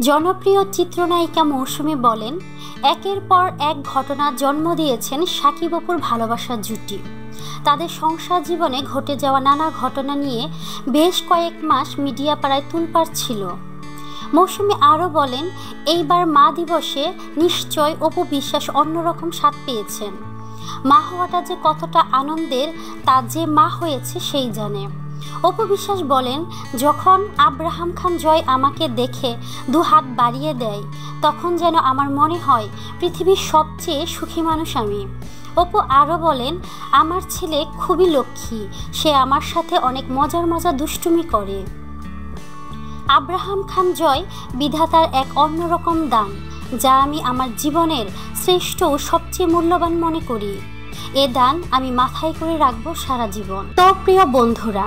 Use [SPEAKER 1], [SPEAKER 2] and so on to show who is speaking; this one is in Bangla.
[SPEAKER 1] জনপ্রিয় চিত্রনায়িকা মৌসুমী বলেন, একের পর এক ঘটনা জন্ম দিয়েছেন সাকিব অপুর ভালোবাসার জুটি। তাদের সংসার জীবনে ঘটে যাওয়া নানা ঘটনা নিয়ে বেশ কয়েক মাস মিডিয়া পাড়ায় তুলপার ছিল। মৌসুমী আরও বলেন, এইবার মা দিবসে নিশ্চয় অপু বিশ্বাস অন্যরকম স্বাদ পেয়েছেন। মা হওয়াটা যে কতটা আনন্দের, তা যে মা হয়েছে সেই জানে। অপু বিশ্বাস বলেন, যখন আব্রাহাম খান জয় আমাকে দেখে দু হাত বাড়িয়ে দেয়, তখন যেন আমার মনে হয় পৃথিবীর সবচেয়ে সুখী মানুষ আমি। অপু আরও বলেন, আমার ছেলে খুবই লক্ষ্মী, সে আমার সাথে অনেক মজার মজার দুষ্টুমি করে। আব্রাহাম খান জয় বিধাতার এক অন্যরকম দান, যা আমি আমার জীবনের শ্রেষ্ঠ ও সবচেয়ে মূল্যবান মনে করি। এ দান আমি মাথায় করে রাখব সারা জীবন। তো প্রিয় বন্ধুরা